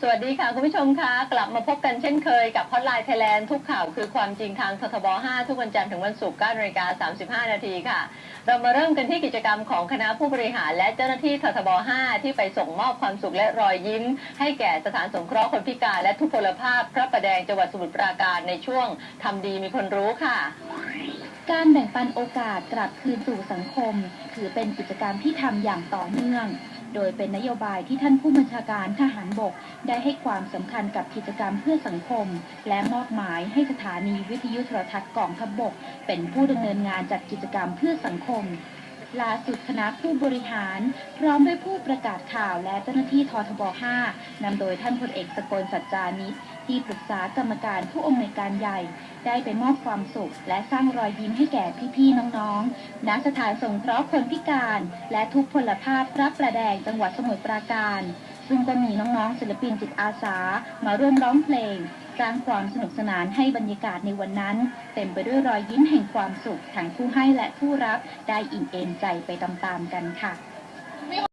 สวัสดีค่ะ คุณผู้ชมคะกลับมาพบกันเช่นเคยกับฮอตไลน์ไทยแลนด์ทุกข่าวคือความจริงทางททบ 5 ทุกวันจันทร์ถึงวันศุกร์9นาฬิกา35 นาทีค่ะ เรามาเริ่มกันที่กิจกรรมของคณะผู้บริหาร และเจ้าหน้าที่ททบ 5 ที่ไปส่งมอบความสุขและรอยยิ้ม ให้แก่สถานสงเคราะห์คนพิการและทุพพลภาพ พระประแดงจังหวัดสมุทรปราการในช่วงทำดีมีคนรู้ค่ะการแบ่งปันโอกาสกลับคืนสู่สังคม ถือเป็นกิจกรรมที่ทำอย่างต่อเนื่อง โดยเป็นนโยบายที่ท่านผู้บัญชาการทหารบก ได้ให้ความสำคัญกับกิจกรรมเพื่อสังคม และมอบหมายให้สถานีวิทยุโทรทัศน์กองทัพบกเป็นผู้ดำเนินงานจัดกิจกรรมเพื่อสังคม ล่าสุดคณะผู้บริหาร พร้อมด้วยผู้ประกาศข่าวและเจ้าหน้าที่ททบ 5นำโดยท่านพลเอกสกลสัจจานิตที่ปรึกษากรรมการผู้อำนวยการใหญ่ ได้ไปมอบความสุข และสร้างรอยยิ้มให้แก่พี่ๆน้องๆณสถานสงเคราะห์คนพิการ และทุกพลภาพพระประแดงจังหวัดสมุทรปราการ ซึ่งก็มีน้องๆศิลปินจิตอาสามาร่วมร้องเพลง สร้างความสนุกสนานให้บรรยากาศในวันนั้น เต็มไปด้วยรอยยิ้มแห่งความสุขทั้งผู้ให้และผู้รับได้อิ่มเอมใจไปตามๆกันค่ะ